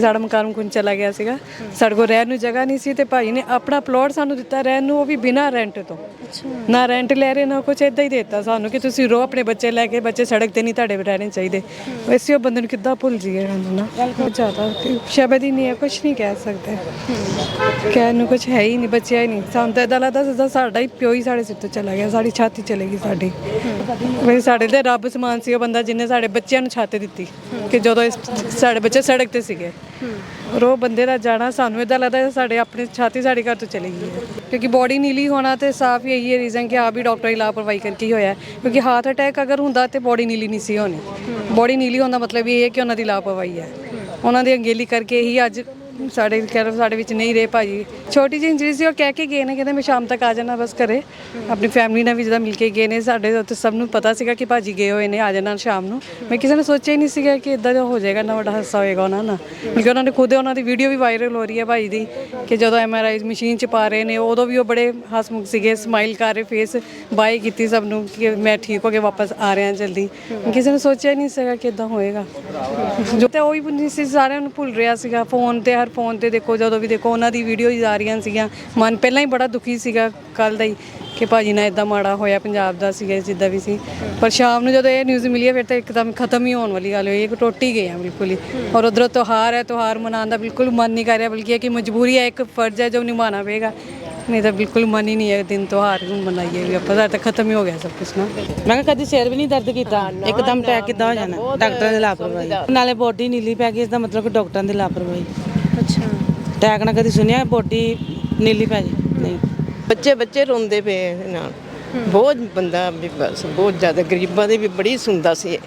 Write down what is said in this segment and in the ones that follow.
ਸਾਡਾ ਮਕਾਨ ਕੁੰਨ ਚਲਾ ਗਿਆ ਸੀਗਾ। ਸਾਡੇ ਕੋਲ ਰਹਿਣ ਨੂੰ ਜਗ੍ਹਾ ਨਹੀਂ ਸੀ ਤੇ ਭਾਈ ਨੇ ਆਪਣਾ ਪਲਾਟ ਸਾਨੂੰ ਦਿੱਤਾ ਰਹਿਣ ਨੂੰ ਉਹ ਵੀ ਬਿਨਾਂ ਰੈਂਟ ਤੋਂ। ਨਾ ਰੈਂਟ ਲੈ ਰਹੇ ਨਾ ਕੁਝ ਇਦਾਂ ਹੀ ਦਿੱਤਾ ਸਾਨੂੰ ਕਿ ਤੁਸੀਂ ਰੋ ਆਪਣੇ ਬੱਚੇ ਲੈ ਕੇ ਬੱਚੇ ਸੜਕ ਤੇ ਨਹੀਂ ਤੁਹਾਡੇ ਰਹਿਣੇ ਚਾਹੀਦੇ। ਵੈਸੇ ਉਹ ਬੰਦੇ ਨੂੰ ਕਿੱਦਾਂ ਭੁੱਲ ਜੀਏ ਸਾਨੂੰ ਨਾ ਬਹੁਤ ਜ਼ਿਆਦਾ ਸ਼ਬਦ ਹੀ ਨਹੀਂ ਹੈ ਕੁਝ ਨਹੀਂ ਕਹਿ ਸਕਦੇ। ਕਹਿਣ ਨੂੰ ਕੁਝ ਹੈ ਹੀ ਨਹੀਂ ਬਚਿਆ ਹੀ ਨਹੀਂ। ਸਾਨੂੰ ਤਾਂ ਇਦਾਂ ਲੱਗਦਾ ਜਿੱਦਾਂ ਸਾਡਾ ਹੀ ਪਿਓ ਹੀ ਸਾਡੇ ਸਿਰ ਤੋਂ ਚਲਾ ਗਿਆ ਸਾਡੀ ਛਾਤੀ ਚਲੇਗੀ ਸਾਡੀ। ਵੈਸੇ ਸਾਡੇ ਤੇ ਰੱਬ ਸਮਾਨ ਸੀ ਉਹ ਬੰਦਾ ਜਿਹਨੇ ਸਾਡੇ ਬੱਚਿਆਂ ਨੂੰ ਛਾਤੀ ਦਿੱਤੀ ਕਿ ਜਦੋਂ ਇਸ- ਸਾਡੇ ਬੱਚੇ ਸੜਕ ਤੇ ਸੀਗੇ। ਔਰ ਉਹ ਬੰਦੇ ਦਾ ਜਾਣਾ ਸਾਨੂੰ ਇਦਾਂ ਲੱਗਦਾ ਸਾਡੇ ਆਪਣੇ ਛਾਤੀ ਸਾਡੇ ਘਰ ਤੋਂ ਚਲੀ ਗਈ ਹੈ। ਕਿਉਂਕਿ ਬੋਡੀ ਨੀਲੀ ਹੋਣਾ ਤੇ ਸਾਫ਼ ਹੀ ਇਹੀ ਹੈ ਰੀਜ਼ਨ ਕਿ ਆ ਵੀ ਡਾਕਟਰੀ ਲਾਪਰਵਾਹੀ ਕਰਕੇ ਹੀ ਹੋਇਆ ਹੈ। ਕਿਉਂਕਿ ਹਾਰਟ ਅਟੈਕ ਅਗਰ ਹੁੰਦਾ ਤੇ ਬੋਡੀ ਨੀਲੀ ਨਹੀਂ ਸੀ ਹੋਣੀ। ਬੋਡੀ ਨੀਲੀ ਹੋਣ ਦਾ ਮਤਲਬ ਇਹ ਹੈ ਕਿ ਉਹਨਾਂ ਦੀ ਲਾਪਰਵਾਹੀ ਹੈ। ਉਹਨਾਂ ਦੀ ਅੰਗੇਲੀ ਕਰਕੇ ਹੀ ਅੱਜ ਸਾਡੇ ਕਹਿ ਲਓ ਸਾਡੇ ਵਿੱਚ ਨਹੀਂ ਰਹੇ ਭਾਜੀ। ਛੋਟੀ ਜਿਹੀ ਇੰਜਰੀ ਸੀ, ਉਹ ਕਹਿ ਕੇ ਗਏ ਨੇ, ਕਹਿੰਦੇ ਮੈਂ ਸ਼ਾਮ ਤੱਕ ਆ ਜਾਣਾ ਬਸ ਘਰੇ। ਆਪਣੀ ਫੈਮਿਲੀ ਨਾਲ ਵੀ ਜਦੋਂ ਮਿਲ ਕੇ ਗਏ ਨੇ, ਸਾਡੇ ਉੱਤੇ ਸਭ ਨੂੰ ਪਤਾ ਸੀਗਾ ਕਿ ਭਾਜੀ ਗਏ ਹੋਏ ਨੇ, ਆ ਜਾਣਾ ਸ਼ਾਮ ਨੂੰ। ਮੈਂ ਕਿਸੇ ਨੇ ਸੋਚਿਆ ਹੀ ਨਹੀਂ ਸੀਗਾ ਕਿ ਇਦਾਂ ਦਾ ਹੋ ਜਾਏਗਾ ਨਾ ਵੱਡਾ ਹਾਦਸਾ ਹੋਏਗਾ ਉਹਨਾਂ ਨਾਲ। ਕਿਉਂਕਿ ਉਹਨਾਂ ਨੇ ਖੁਦ ਉਹਨਾਂ ਦੀ ਵੀਡੀਓ ਵੀ ਵਾਇਰਲ ਹੋ ਰਹੀ ਹੈ ਭਾਜੀ ਦੀ, ਕਿ ਜਦੋਂ ਐਮਆਰਆਈ ਮਸ਼ੀਨ 'ਚ ਪਾ ਰਹੇ ਨੇ, ਉਦੋਂ ਵੀ ਉਹ ਬੜੇ ਹਸਮੁਖ ਸੀਗੇ ਸਮਾਈਲ ਕਰ ਰਹੇ ਫੇਸ ਬਾਏ ਕੀਤੀ ਸਭ ਨੂੰ, ਕਿ ਮੈਂ ਠੀਕ ਹੋ ਕੇ ਵਾਪਸ ਆ ਰਿਹਾ ਜਲਦੀ। ਕਿਸੇ ਨੇ ਸੋਚਿਆ ਹੀ ਨਹੀਂ ਸੀਗਾ ਕਿ ਇਦਾਂ ਹੋਏਗਾ। ਜੋ ਤੇ ਉਹ ਹੀ ਨਹੀਂ ਸੀ ਸਾਰਿਆਂ ਨੂੰ ਭੁੱਲ ਰਿਹਾ ਸੀਗਾ ਫੋਨ ਤੇ ਹਰ ਫੋਨ ਤੇ ਦੇਖੋ ਜਦੋਂ ਵੀ ਦੇਖੋ ਉਹਨਾਂ ਦੀ ਵੀਡੀਓ ਹੀ ਆ ਰਹੀਆਂ ਸੀਗੀਆਂ। ਮਨ ਪਹਿਲਾਂ ਹੀ ਬੜਾ ਦੁਖੀ ਸੀਗਾ ਕੱਲ ਦਾ ਹੀ ਕਿ ਭਾਜੀ ਨਾਲ ਇਦਾਂ ਮਾੜਾ ਹੋਇਆ ਪੰਜਾਬ ਦਾ ਸੀਗਾ ਜਿੱਦਾਂ ਵੀ ਸੀ। ਪਰ ਸ਼ਾਮ ਨੂੰ ਜਦੋਂ ਇਹ ਨਿਊਜ਼ ਮਿਲੀ ਹੈ, ਫਿਰ ਤਾਂ ਇੱਕਦਮ ਖਤਮ ਹੀ ਹੋਣ ਵਾਲੀ ਗੱਲ ਹੋਈ ਇੱਕ ਟੁੱਟ ਹੀ ਗਏ ਆ ਬਿਲਕੁਲ ਹੀ। ਔਰ ਉਧਰੋਂ ਤਿਉਹਾਰ ਹੈ ਤਿਉਹਾਰ ਮਨਾਉਣ ਦਾ ਬਿਲਕੁਲ ਮਨ ਨਹੀਂ ਕਰ ਰਿਹਾ ਬਲਕਿ ਇਹ ਕਿ ਮਜਬੂਰੀ ਹੈ ਇੱਕ ਫਰਜ਼ ਹੈ ਜੋ ਨਿਭਾਉਣਾ ਪਏਗਾ। ਨਹੀਂ ਤਾਂ ਬਿਲਕੁਲ ਮਨ ਹੀ ਨਹੀਂ ਹੈ ਦਿਨ ਤਿਉਹਾਰ ਨੂੰ ਮਨਾਈਏ ਵੀ ਆਪਾਂ ਤਾਂ ਖਤਮ ਹੀ ਹੋ ਗਿਆ ਸਭ ਕੁਝ ਨਾ। ਮੈਂ ਕਿਹਾ ਕਦੀ ਸਿਰ ਵੀ ਨਹੀਂ ਦਰਦ ਕੀਤਾ? ਇੱਕਦਮ ਅਟੈਕ ਕਿੱਦਾਂ ਹੋ ਜਾਣਾ? ਡਾਕਟਰਾਂ ਦੀ ਲਾਪਰਵਾਹੀ। ਨਾਲੇ ਬੋਡੀ ਨੀਲੀ ਪੈ ਗਈ ਇਸ ਦਾ ਮਤਲਬ ਕਿ ਡਾਕਟਰਾਂ ਦੀ ਲਾਪਰਵਾਹੀ। ਅਟੈਕ ਨਾਲ ਕਦੀ ਸੁਣਿਆ ਬੋਡੀ ਨੀਲੀ ਪੈ ਜੇ? ਨਹੀਂ। ਬੱਚੇ ਬੱਚੇ ਰੋਂਦੇ ਪਏ ਇਹਦੇ ਨਾਲ। ਬਹੁਤ ਬੰਦਾ ਵੀ ਬਸ ਬਹੁਤ ਜ਼ਿਆਦਾ ਗਰੀਬਾਂ ਦੀ ਵੀ ਬੜੀ ਸੁਣਦਾ ਸੀ।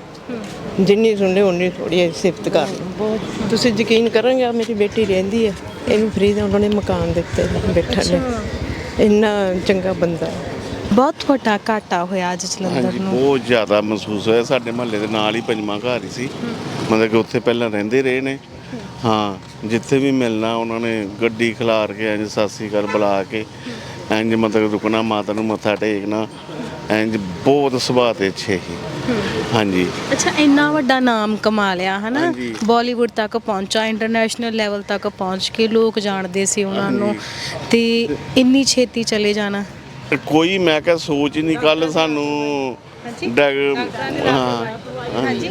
ਜਿੰਨੀ ਸੁਣਦੇ ਉਨੀ ਥੋੜੀ ਸਿਫਤ ਕਰ ਬਹੁਤ। ਤੁਸੀਂ ਯਕੀਨ ਕਰੋਗੇ ਆ ਮੇਰੀ ਬੇਟੀ ਰਹਿੰਦੀ ਹੈ ਇਹਨੂੰ ਫਰੀ ਦਾ ਉਹਨਾਂ ਨੇ ਮਕਾਨ ਦਿੱਤੇ ਬੈਠਣ ਨੇ ਇੰਨਾ ਚੰਗਾ ਬੰਦਾ। ਬਹੁਤ ਵੱਡਾ ਘਾਟਾ ਹੋਇਆ ਅੱਜ ਜਲੰਧਰ ਹਾਂਜੀ ਨੂੰ। ਬਹੁਤ ਜ਼ਿਆਦਾ ਮਹਿਸੂਸ ਹੋਇਆ। ਸਾਡੇ ਮਹੱਲੇ ਦੇ ਨਾਲ ਹੀ ਪੰਜਵਾਂ ਘਰ ਹੀ ਸੀ। ਮਤਲਬ ਕਿ ਉੱਥੇ ਪਹਿਲਾਂ ਰਹਿੰਦੇ ਰਹੇ ਨੇ। ਹਾਂ। ਜਿੱਥੇ ਵੀ ਮਿਲਣਾ ਉਹਨਾਂ ਨੇ ਗੱਡੀ ਖਿਲਾਰ ਕੇ ਇੰਜ ਸਾਸੀ ਕਰ ਬੁਲਾ ਕੇ ਇੰਜ ਮਤਲਬ ਰੁਕਣਾ ਮਾਤਾ ਨੂੰ ਮੱਥਾ ਟੇਕਣਾ ਇੰਜ ਬਹੁਤ ਸੁਭਾਅ ਤੇ ਅੱਛੇ ਸੀ। ਹਾਂਜੀ। ਅੱਛਾ ਇੰਨਾ ਵੱਡਾ ਨਾਮ ਕਮਾ ਲਿਆ ਹਨਾ? ਹਾਂਜੀ। ਬਾਲੀਵੁੱਡ ਤੱਕ ਪਹੁੰਚਾ ਇੰਟਰਨੈਸ਼ਨਲ ਲੈਵਲ ਤੱਕ ਪਹੁੰਚ ਕੇ ਲੋਕ ਜਾਣਦੇ ਸੀ ਉਹਨਾਂ ਨੂੰ। ਤੇ ਇੰਨੀ ਛੇਤੀ ਚਲੇ ਜਾਣਾ? ਤੇ ਕੋਈ ਮੈਂ ਕਿਹਾ ਸੋਚ ਹੀ ਨਹੀਂ ਕੱਲ ਸਾਨੂੰ ਡੈਗ ਹਾਂ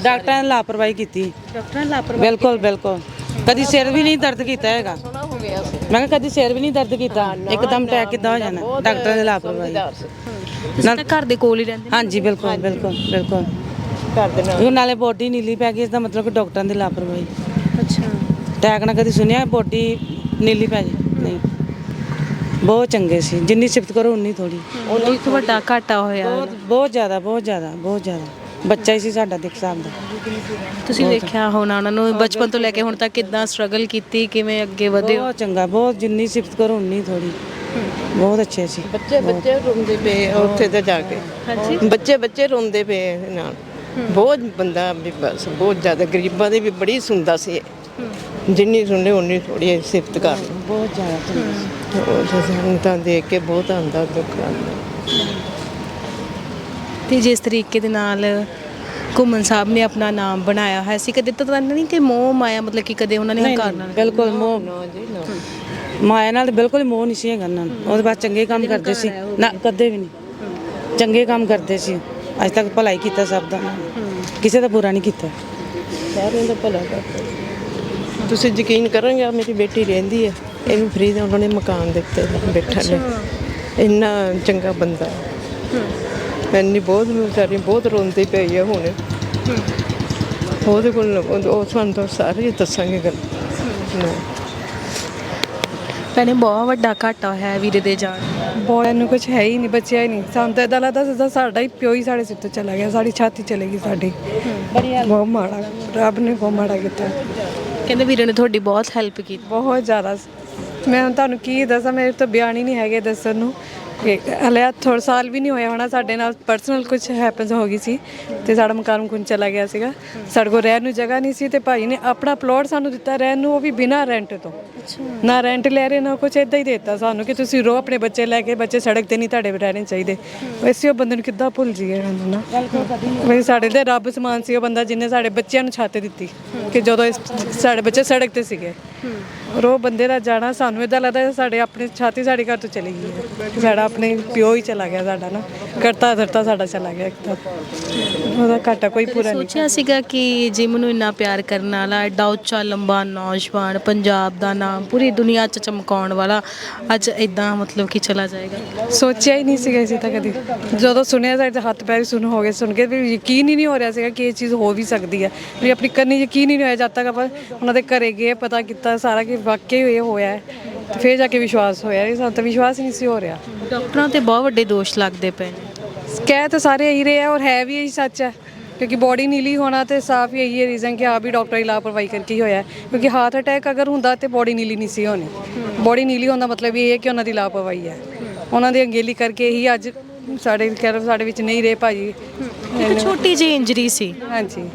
ਡਾਕਟਰਾਂ ਨੇ ਲਾਪਰਵਾਹੀ ਕੀਤੀ। ਡਾਕਟਰਾਂ ਲਾਪਰਵਾਹੀ ਬਿਲਕੁਲ ਬਿਲਕੁਲ। ਕਦੀ ਸਿਰ ਵੀ ਨਹੀਂ ਦਰਦ ਕੀਤਾ ਹੈਗਾ। ਮੈਂ ਕਿਹਾ ਕਦੀ ਸਿਰ ਵੀ ਨਹੀਂ ਦਰਦ ਕੀਤਾ। ਇੱਕਦਮ ਅਟੈਕ ਕਿੱਦਾਂ ਹੋ ਜਾਣਾ? ਡਾਕਟਰਾਂ ਦੀ ਲਾਪਰਵਾਹੀ। ਤੁਸੀਂ ਤਾਂ ਘਰ ਦੇ ਕੋਲ ਹੀ ਰਹਿੰਦੇ ਹਾਂਜੀ ਬਿਲਕੁਲ ਬਿਲਕੁਲ ਬਿਲਕੁਲ। ਘਰ ਦੇ ਨਾਲ। ਉਹ ਨਾਲੇ ਬੋਡੀ ਨੀਲੀ ਪੈ ਗਈ ਇਸ ਦਾ ਮਤਲਬ ਕਿ ਡਾਕਟਰਾਂ ਦੀ ਲਾਪਰਵਾਹੀ। ਅੱਛਾ। ਅਟੈਕ ਨਾਲ ਕਦੀ ਸੁਣਿਆ ਬੋਡੀ ਨੀਲੀ ਪੈ ਜੇ ਨਹੀਂ। ਬਹੁਤ ਚੰਗੇ ਸੀ। ਜਿੰਨੀ ਸਿਫਤ ਕਰੋ ਉਨੀ ਥੋੜੀ ਉਹ ਇੱਕ ਵੱਡਾ ਘਾਟਾ ਹੋਇਆ। ਬਹੁਤ ਬਹੁਤ ਜ਼ਿਆਦਾ ਬਹੁਤ ਜ਼ਿਆਦਾ ਬਹੁਤ ਜ਼ਿਆਦਾ। ਬੱਚਾ ਹੀ ਸੀ ਸਾਡਾ ਦੇਖ ਦਾ ਤੁਸੀਂ ਵੇਖਿਆ ਹੋਣਾ ਉਹਨਾਂ ਨੂੰ ਬਚਪਨ ਤੋਂ ਲੈ ਕੇ ਹੁਣ ਤੱਕ ਕਿੱਦਾਂ ਸਟਰਗਲ ਕੀਤੀ ਕਿਵੇਂ ਅੱਗੇ ਵਧੇ। ਬਹੁਤ ਚੰਗਾ ਬਹੁਤ ਜਿੰਨੀ ਸਿਫਤ ਕਰੋ ਉਨੀ ਥੋੜੀ ਬਹੁਤ ਅੱਛੇ ਸੀ ਬੱਚੇ ਬੱਚੇ ਰੋਂਦੇ ਪਏ ਆ ਉੱਥੇ ਤੇ ਜਾ ਕੇ। ਬੱਚੇ ਬੱਚੇ ਰੋਂਦੇ ਪਏ ਆ ਇਹਦੇ ਨਾਲ। ਬਹੁਤ ਬੰਦਾ ਵੀ ਬਸ ਬਹੁਤ ਜ਼ਿਆਦਾ ਗਰੀਬਾਂ ਦੀ ਵੀ ਬੜੀ ਸੁਣਦਾ ਸੀ ਇਹ। ਜਿੰਨੀ ਸੁਣਦੇ ਉਨੀ ਥੋੜੀ ਸਿਫਤ ਕਰ ਬਹੁਤ ਜ਼ਿਆਦਾ ਚੰਗੇ ਸੀ ਉਹ ਤੇ ਸਾਨੂੰ ਤਾਂ ਦੇਖ ਕੇ ਬਹੁਤ ਆਉਂਦਾ ਦੁੱਖ ਆਉਂਦਾ। ਤੇ ਜਿਸ ਤਰੀਕੇ ਦੇ ਨਾਲ ਘੁੰਮਣ ਸਾਹਿਬ ਨੇ ਆਪਣਾ ਨਾਮ ਬਣਾਇਆ ਹੋਇਆ ਸੀ ਕਦੇ ਤਾਂ ਨਹੀਂ ਕਿ ਮੋਹ ਮਾਇਆ ਮਤਲਬ ਕਿ ਕਦੇ ਉਹਨਾਂ ਨੇ ਹੰਕਾਰ ਨਾਲ ਬਿਲਕੁਲ ਮੋਹ ਮਾਇਆ ਨਾਲ ਤਾਂ ਬਿਲਕੁਲ ਮੋਹ ਨਹੀਂ ਸੀ ਹੈਗਾ ਉਹਨਾਂ ਨੂੰ ਉਹਦੇ ਬਾਅਦ ਚੰਗੇ ਕੰਮ ਕਰਦੇ ਸੀ। ਨਾ ਕਦੇ ਵੀ ਨਹੀਂ। ਚੰਗੇ ਕੰਮ ਕਰਦੇ ਸੀ। ਅੱਜ ਤੱਕ ਭਲਾਈ ਕੀਤਾ ਸਭ ਦਾ। ਕਿਸੇ ਦਾ ਬੁਰਾ ਨਹੀਂ ਕੀਤਾ। ਸਾਰਿਆਂ ਦਾ ਭਲਾ ਕਰਦੇ ਤੁਸੀਂ ਯਕੀਨ ਕਰੋਗੇ ਆ ਮੇਰੀ ਬੇਟੀ ਰਹਿੰਦੀ ਹੈ। ਇਹਨੂੰ ਫਰੀ ਦਾ ਉਹਨਾਂ ਨੇ ਮਕਾਨ ਦਿੱਤੇ ਬੈਠਣ ਨੇ ਇੰਨਾ ਚੰਗਾ ਬੰਦਾ। ਇੰਨੀ ਬਹੁਤ ਵਿਚਾਰੀ ਬਹੁਤ ਰੋਂਦੀ ਪਈ ਆ ਹੁਣ। ਉਹਦੇ ਕੋਲ ਉਹ ਸਾਨੂੰ ਤਾਂ ਸਾਰੇ ਦੱਸਾਂਗੇ ਗੱਲ। ਭੈਣੇ ਬਹੁਤ ਵੱਡਾ ਘਾਟਾ ਹੋਇਆ ਹੈ ਵੀਰੇ ਦੇ ਜਾਣ। ਬੋਲਣ ਨੂੰ ਕੁਝ ਹੈ ਹੀ ਨਹੀਂ ਬਚਿਆ ਹੀ ਨਹੀਂ। ਸਾਨੂੰ ਤਾਂ ਇਦਾਂ ਲੱਗਦਾ ਜਿੱਦਾਂ ਸਾਡਾ ਹੀ ਪਿਓ ਹੀ ਸਾਡੇ ਸਿਰ ਤੋਂ ਚਲਾ ਗਿਆ ਸਾਡੀ ਛਾਤੀ ਚਲੇਗੀ ਸਾਡੀ। ਬਹੁਤ ਮਾੜਾ ਰੱਬ ਨੇ ਬਹੁਤ ਮਾੜਾ ਕੀਤਾ। ਕਹਿੰਦੇ ਵੀਰੇ ਨੇ ਤੁਹਾਡੀ ਬਹੁਤ ਹੈਲਪ ਕੀਤੀ। ਬਹੁਤ ਜ਼ਿਆਦਾ। ਮੈਂ ਹੁਣ ਤੁਹਾਨੂੰ ਕੀ ਦੱਸਾਂ ਮੇਰੇ ਤੋਂ ਬਿਆਨ ਹੀ ਨਹੀਂ ਹੈਗੇ ਦੱਸਣ ਨੂੰ। ਹਲੇ ਥੋੜਾ ਸਾਲ ਵੀ ਨਹੀਂ ਹੋਇਆ ਹੋਣਾ ਸਾਡੇ ਨਾਲ ਪਰਸਨਲ ਕੁਝ ਹੈਪਨਸ ਹੋ ਗਈ ਸੀ ਤੇ ਸਾਡਾ ਮਕਾਨ ਮਕੂਨ ਚਲਾ ਗਿਆ ਸੀਗਾ। ਸਾਡੇ ਕੋਲ ਰਹਿਣ ਨੂੰ ਜਗ੍ਹਾ ਨਹੀਂ ਸੀ ਤੇ ਭਾਈ ਨੇ ਆਪਣਾ ਪਲਾਟ ਸਾਨੂੰ ਦਿੱਤਾ ਰਹਿਣ ਨੂੰ ਉਹ ਵੀ ਬਿਨਾਂ ਰੈਂਟ ਤੋਂ। ਨਾ ਰੈਂਟ ਲੈ ਰਹੇ ਨਾ ਕੁਝ ਇਦਾਂ ਹੀ ਦਿੱਤਾ ਸਾਨੂੰ ਕਿ ਤੁਸੀਂ ਰੋ ਆਪਣੇ ਬੱਚੇ ਲੈ ਕੇ ਬੱਚੇ ਸੜਕ ਤੇ ਨਹੀਂ ਤੁਹਾਡੇ ਰਹਿਣੇ ਚਾਹੀਦੇ। ਵੈਸੇ ਉਹ ਬੰਦੇ ਨੂੰ ਕਿੱਦਾਂ ਭੁੱਲ ਜੀਏ ਨਾ। ਵੈਸੇ ਸਾਡੇ ਤੇ ਰੱਬ ਸਮਾਨ ਸੀ ਉਹ ਬੰਦਾ ਜਿਹਨੇ ਸਾਡੇ ਬੱਚਿਆਂ ਨੂੰ ਛੱਤ ਦਿੱਤੀ ਕਿ ਜਦੋਂ ਸਾਡੇ ਬੱਚੇ ਸੜਕ ਤੇ ਸੀਗੇ। ਔਰ ਉਹ ਬੰਦੇ ਦਾ ਜਾਣਾ ਸਾਨੂੰ ਇਦਾਂ ਲੱਗਦਾ ਸਾਡੇ ਆਪਣੇ ਛਾਤੀ ਸਾਡੇ ਘਰ ਤੋਂ ਚਲੀ ਗਈ ਹੈ। ਸਾਡਾ ਆਪਣੇ ਪਿਓ ਹੀ ਚਲਾ ਗਿਆ ਸਾਡਾ ਨਾ। ਕਰਤਾ ਧਰਤਾ ਸਾਡਾ ਚਲਾ ਗਿਆ ਇੱਕ ਤਾਂ। ਉਹਦਾ ਘਾਟਾ ਕੋਈ ਪੂਰਾ ਨਹੀਂ। ਸੋਚਿਆ ਸੀਗਾ ਕਿ ਜਿਮ ਨੂੰ ਇੰਨਾ ਪਿਆਰ ਕਰਨ ਵਾਲਾ ਐਡਾ ਉੱਚਾ ਲੰਬਾ ਨੌਜਵਾਨ ਪੰਜਾਬ ਦਾ ਨਾਮ ਪੂਰੀ ਦੁਨੀਆ 'ਚ ਚਮਕਾਉਣ ਵਾਲਾ ਅੱਜ ਇਦਾਂ ਮਤਲਬ ਕਿ ਚਲਾ ਜਾਏਗਾ। ਸੋਚਿਆ ਹੀ ਨਹੀਂ ਸੀਗਾ ਅਸੀਂ ਤਾਂ ਕਦੀ। ਜਦੋਂ ਸੁਣਿਆ ਸਾਡੇ ਹੱਥ ਪੈਰ ਸੁਣ ਹੋ ਗਏ। ਸੁਣ ਕੇ ਵੀ ਯਕੀਨ ਹੀ ਨਹੀਂ ਹੋ ਰਿਹਾ ਸੀਗਾ ਕਿ ਇਹ ਚੀਜ਼ ਹੋ ਵੀ ਸਕਦੀ ਹੈ। ਵੀ ਆਪਣੀ ਕੰਨੀ ਯਕੀਨ ਹੀ ਨਹੀਂ ਹੋਇਆ ਜਦ ਤੱਕ ਆਪਾਂ ਉਹਨਾਂ ਦੇ ਘਰੇ ਗਏ ਪਤਾ ਕੀਤਾ ਸਾਰਾ ਕਿ ਵਾਕਈ ਇਹ ਹੋਇਆ ਹੈ ਤੇ ਫਿਰ ਜਾ ਕੇ ਵਿਸ਼ਵਾਸ ਹੋਇਆ ਇਹ ਸਾਨੂੰ ਤਾਂ ਵਿਸ਼ਵਾਸ ਹੀ ਨਹੀਂ ਸੀ ਹੋ ਰਿਹਾ। ਡਾਕਟਰਾਂ ਤੇ ਬਹੁਤ ਵੱਡੇ ਦੋਸ਼ ਲੱਗਦੇ ਪਏ ਨੇ। ਕਹਿ ਤਾਂ ਸਾਰੇ ਇਹੀ ਰਹੇ ਆ ਔਰ ਹੈ ਵੀ ਇਹੀ ਸੱਚ ਹੈ ਕਿਉਂਕਿ ਬੋਡੀ ਨੀਲੀ ਹੋਣਾ ਤੇ ਸਾਫ਼ ਹੀ ਇਹੀ ਰੀਜ਼ਨ ਕਿ ਹਾਂ ਵੀ ਡਾਕਟਰੀ ਲਾਪਰਵਾਹੀ ਕਰਕੇ ਹੀ ਹੋਇਆ। ਕਿਉਂਕਿ ਹਾਰਟ ਅਟੈਕ ਅਗਰ ਹੁੰਦਾ ਤੇ ਬੋਡੀ ਨੀਲੀ ਨਹੀਂ ਸੀ ਹੋਣੀ। ਬੋਡੀ ਨੀਲੀ ਹੋਣ ਦਾ ਮਤਲਬ ਇਹ ਹੈ ਕਿ ਉਹਨਾਂ ਦੀ ਲਾਪਰਵਾਹੀ ਹੈ। ਉਹਨਾਂ ਦੀ ਅੰਗੇਲੀ ਕਰਕੇ ਹੀ ਅੱਜ ਸਾਡੇ ਕਹਿ ਸਾਡੇ ਵਿੱਚ ਨਹੀਂ ਰਹੇ ਭਾਜੀ। ਇੱਕ ਛੋਟੀ ਜਿਹੀ ਇੰਜਰੀ ਸੀ। ਹਾਂਜੀ।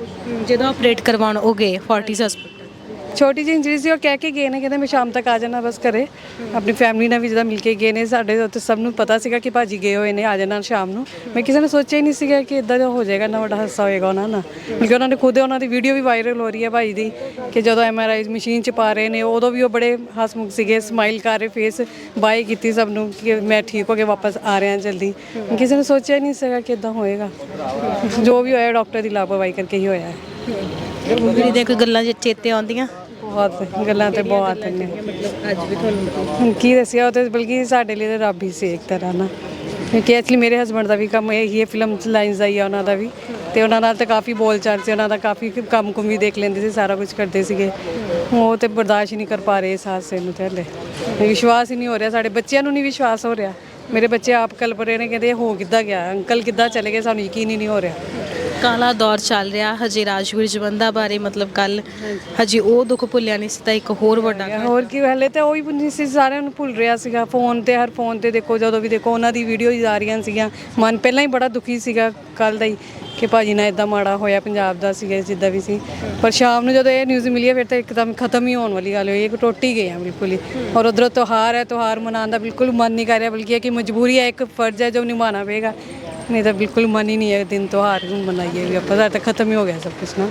ਜਦੋਂ ਆਪਰੇਟ ਕਰਵਾਉਣ ਉਹ ਗਏ ਫੋਰਟਿਸ ਹਸਪੀਟਲ ਛੋਟੀ ਜਿਹੀ ਇੰਜਰੀ ਸੀ ਉਹ ਕਹਿ ਕੇ ਗਏ ਨੇ, ਕਹਿੰਦੇ ਮੈਂ ਸ਼ਾਮ ਤੱਕ ਆ ਜਾਣਾ, ਬਸ ਘਰੇ। ਆਪਣੀ ਫੈਮਿਲੀ ਨਾਲ ਵੀ ਜਦੋਂ ਮਿਲ ਕੇ ਗਏ ਨੇ, ਸਾਡੇ ਉੱਥੇ ਸਭ ਨੂੰ ਪਤਾ ਸੀਗਾ ਕਿ ਭਾਜੀ ਗਏ ਹੋਏ ਨੇ, ਆ ਜਾਣਾ ਸ਼ਾਮ ਨੂੰ। ਮੈਂ ਕਿਸੇ ਨੇ ਸੋਚਿਆ ਹੀ ਨਹੀਂ ਸੀਗਾ ਕਿ ਇਦਾਂ ਦਾ ਹੋ ਜਾਏਗਾ ਨਾ ਵੱਡਾ ਹਾਸਾ ਹੋਏਗਾ ਉਹਨਾਂ ਨਾਲ। ਕਿਉਂਕਿ ਉਹਨਾਂ ਨੇ ਖੁਦ ਉਹਨਾਂ ਦੀ ਵੀਡੀਓ ਵੀ ਵਾਇਰਲ ਹੋ ਰਹੀ ਹੈ ਭਾਈ ਦੀ, ਕਿ ਜਦੋਂ ਐਮਆਰਆਈ ਮਸ਼ੀਨ 'ਚ ਪਾ ਰਹੇ ਨੇ, ਉਦੋਂ ਵੀ ਉਹ ਬੜੇ ਹਸਮੁਖ ਸੀਗੇ ਸਮਾਈਲ ਕਰ ਰਹੇ ਫੇਸ ਬਾਏ ਕੀਤੀ ਸਭ ਨੂੰ, ਕਿ ਮੈਂ ਠੀਕ ਹੋ ਕੇ ਵਾਪਸ ਆ ਰਿਹਾ ਜਲਦੀ। ਕਿਸੇ ਨੇ ਸੋਚਿਆ ਹੀ ਨਹੀਂ ਸੀਗਾ ਕਿ ਇਦਾਂ ਹੋਏਗਾ। ਜੋ ਵੀ ਹੋਇਆ ਡਾਕਟਰ ਦੀ ਲਾਪਰਵਾਹੀ ਕਰਕੇ ਹੀ ਹੋਇਆ ਹੈ। ਵੀਰੇ ਦੀਆਂ ਕੋਈ ਗੱਲਾਂ ਜੇ ਚੇਤੇ ਆਉਂਦੀਆਂ? ਬਹੁਤ, ਗੱਲਾਂ ਤੇ ਬਹੁਤ ਨੇ। ਅੱਜ ਵੀ ਤੁਹਾਨੂੰ ਹੁਣ ਕੀ ਦੱਸਿਆ ਉਹ ਤੇ ਬਲਕਿ ਸਾਡੇ ਲਈ ਤਾਂ ਰੱਬ ਹੀ ਸੀ ਇੱਕ ਤਰ੍ਹਾਂ ਨਾਲ ਕਿਉਂਕਿ ਐਕਚੁਅਲੀ ਮੇਰੇ ਹਸਬੰਡ ਦਾ ਵੀ ਕੰਮ ਇਹੀ ਹੈ ਫਿਲਮ ਲਾਈਨਸ ਦਾ ਹੀ ਆ ਉਹਨਾਂ ਦਾ ਵੀ। ਤੇ ਉਹਨਾਂ ਨਾਲ ਤਾਂ ਕਾਫੀ ਬੋਲ ਸੀ, ਉਹਨਾਂ ਦਾ ਕਾਫੀ ਕੰਮ ਕੁਮ ਵੀ ਦੇਖ ਲੈਂਦੇ ਸੀ, ਸਾਰਾ ਕੁਝ ਕਰਦੇ ਸੀਗੇ। ਉਹ ਤੇ ਬਰਦਾਸ਼ਤ ਹੀ ਨਹੀਂ ਕਰ ਪਾ ਰਹੇ ਇਸ ਹਾਦਸੇ ਨੂੰ ਤੇ ਹਲੇ। ਵਿਸ਼ਵਾਸ ਹੀ ਨਹੀਂ ਹੋ ਰਿਹਾ, ਸਾਡੇ ਬੱਚਿਆਂ ਨੂੰ ਨਹੀਂ ਵਿਸ਼ਵਾਸ ਹੋ ਰਿਹਾ। ਮੇਰੇ ਬੱਚੇ ਆਪ ਕਲਪ ਰਹੇ ਨੇ, ਕਹਿੰਦੇ ਇਹ ਹੋ ਕਿੱਦਾਂ ਗਿਆ, ਅੰਕਲ ਕਿੱਦਾਂ ਚਲੇ ਗਏ, ਸਾਨੂੰ ਯਕੀਨ ਹੀ ਨਹੀਂ ਹੋ ਰਿਹਾ। ਕਾਲਾ ਦੌਰ ਚੱਲ ਰਿਹਾ। ਹਜੇ ਰਾਜਵੀਰ ਜਵੰਦਾ ਬਾਰੇ ਮਤਲਬ ਕੱਲ ਹਜੇ। ਉਹ ਦੁੱਖ ਭੁੱਲਿਆ ਨਹੀਂ ਸੀ ਤਾਂ ਇੱਕ ਹੋਰ ਵੱਡਾ ਹੋਰ ਕੀ ਹਲੇ ਤਾਂ ਉਹੀ ਨਹੀਂ ਸੀ ਸਾਰਿਆਂ ਨੂੰ ਭੁੱਲ ਰਿਹਾ ਸੀਗਾ। ਫੋਨ ਤੇ ਹਰ ਫੋਨ ਤੇ ਦੇਖੋ ਜਦੋਂ ਵੀ ਦੇਖੋ ਉਹਨਾਂ ਦੀ ਵੀਡੀਓ ਹੀ ਆ ਰਹੀਆਂ ਸੀਗੀਆਂ। ਮਨ ਪਹਿਲਾਂ ਹੀ ਬੜਾ ਦੁਖੀ ਸੀਗਾ ਕੱਲ ਦਾ ਹੀ ਕਿ ਭਾਜੀ ਨਾਲ ਇਦਾਂ ਮਾੜਾ ਹੋਇਆ ਪੰਜਾਬ ਦਾ ਸੀਗਾ ਜਿੱਦਾਂ ਵੀ ਸੀ। ਪਰ ਸ਼ਾਮ ਨੂੰ ਜਦੋਂ ਇਹ ਨਿਊਜ਼ ਮਿਲੀ ਹੈ, ਫਿਰ ਤਾਂ ਇੱਕਦਮ ਖਤਮ ਹੀ ਹੋਣ ਵਾਲੀ ਗੱਲ ਹੋਈ ਇੱਕ ਟੁੱਟ ਹੀ ਗਏ ਆ ਬਿਲਕੁਲ ਹੀ। ਔਰ ਉਧਰੋਂ ਤਿਉਹਾਰ ਹੈ ਤਿਉਹਾਰ ਮਨਾਉਣ ਦਾ ਬਿਲਕੁਲ ਮਨ ਨਹੀਂ ਕਰ ਰਿਹਾ ਬਲਕਿ ਇਹ ਕਿ ਮਜਬੂਰੀ ਹੈ ਇੱਕ ਫਰਜ਼ ਹੈ ਜੋ ਨਿਭਾਉਣਾ ਪਏਗਾ। ਨਹੀਂ ਤਾਂ ਬਿਲਕੁਲ ਮਨ ਹੀ ਨਹੀਂ ਹੈ ਦਿਨ ਤਿਉਹਾਰ ਨੂੰ ਮਨਾਈਏ ਵੀ ਆਪਾਂ ਸਾਡਾ ਤਾਂ ਖਤਮ ਹੀ ਹੋ ਗਿਆ ਸਭ ਕੁਝ ਨਾ।